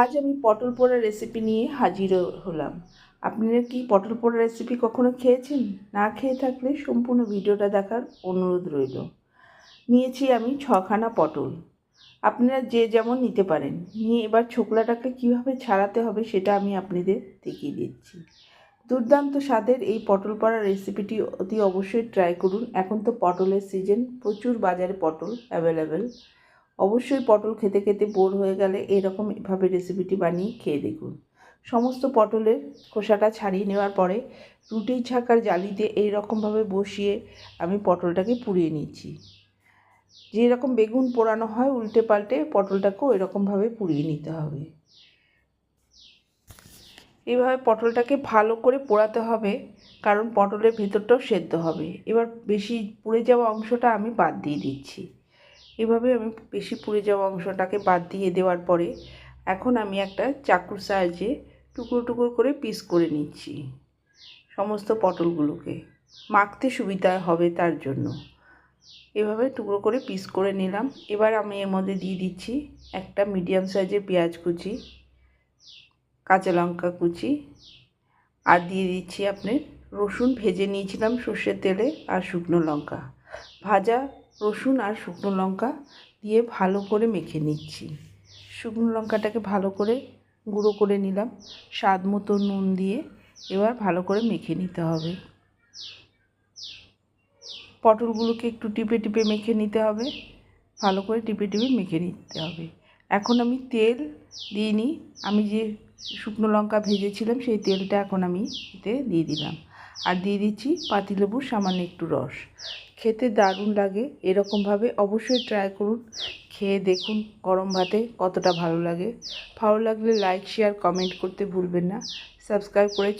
আজ আমি পটল পোড়া রেসিপি নিয়ে হাজির হলাম। আপনারা কি পটল পোড়া রেসিপি কখনো খেয়েছেন? না খেয়ে থাকলে সম্পূর্ণ ভিডিওটা দেখার অনুরোধ রইল। নিয়েছি আমি ছখানা পটল। আপনারা যে যেমন নিতে পারেন। নিয়ে এবার ছোকলাটাকে কীভাবে ছাড়াতে হবে সেটা আমি আপনাদের দেখিয়ে দিচ্ছি। দুর্দান্ত স্বাদের এই পটল পাড়া রেসিপিটি অতি অবশ্যই ট্রাই করুন। এখন তো পটলের সিজন প্রচুর বাজারে পটল অ্যাভেলেবেল অবশ্যই পটল খেতে খেতে বোর হয়ে গেলে এরকম এভাবে রেসিপিটি বানিয়ে খেয়ে দেখুন। সমস্ত পটলের খোসাটা ছাড়িয়ে নেওয়ার পরে রুটি ছাকার জালিতে এই রকমভাবে বসিয়ে আমি পটলটাকে পুড়িয়ে নিচ্ছি। যেরকম বেগুন পোড়ানো হয় উল্টে পাল্টে পটলটাকেও এরকমভাবে পুড়িয়ে নিতে হবে। এইভাবে পটলটাকে ভালো করে পোড়াতে হবে কারণ পটলের ভেতরটাও সেদ্ধ হবে। এবার বেশি পুড়ে যাওয়া অংশটা আমি বাদ দিয়ে দিচ্ছি। এভাবে আমি বেশি পুড়ে যাওয়া অংশটাকে বাদ দিয়ে দেওয়ার পরে এখন আমি একটা চাকুর সাহায্যে টুকরো টুকরো করে পিস করে নিচ্ছি সমস্ত পটলগুলোকে। মাখতে সুবিধা হবে তার জন্য। এভাবে টুকরো করে পিস করে নিলাম। এবার আমি এর মধ্যে দিয়ে দিচ্ছি একটা মিডিয়াম সাইজের পেঁয়াজ কুচি, কাঁচা লঙ্কা কুচি আর দিয়ে দিচ্ছি আপনি রসুন ভেজে নিয়েছিলাম সর্ষের তেলে আর শুকনো লঙ্কা। ভাজা রসুন আর শুকনো লঙ্কা দিয়ে ভালো করে মেখে নিচ্ছি। শুকনো লঙ্কাটাকে ভালো করে গুঁড়ো করে নিলাম। স্বাদ মতো নুন দিয়ে এবার ভালো করে মেখে নিতে হবে। পটলগুলোকে একটু টিপে টিপে মেখে নিতে হবে। ভালো করে টিপে টিপে মেখে নিতে হবে। এখন আমি তেল দিইনি। আমি যে শুকনো লঙ্কা ভেজেছিলাম সেই তেলটা এখন আমি এতে দিয়ে দিলাম। আর দিয়ে দিচ্ছি পাতিলেবুর সামান্য একটু রস। খেতে দারুণ লাগে, এরকমভাবে অবশ্যই ট্রাই করুন। খেয়ে দেখুন গরম ভাতে কতটা ভালো লাগে। ভালো লাগলে লাইক শেয়ার কমেন্ট করতে ভুলবেন না। সাবস্ক্রাইব করে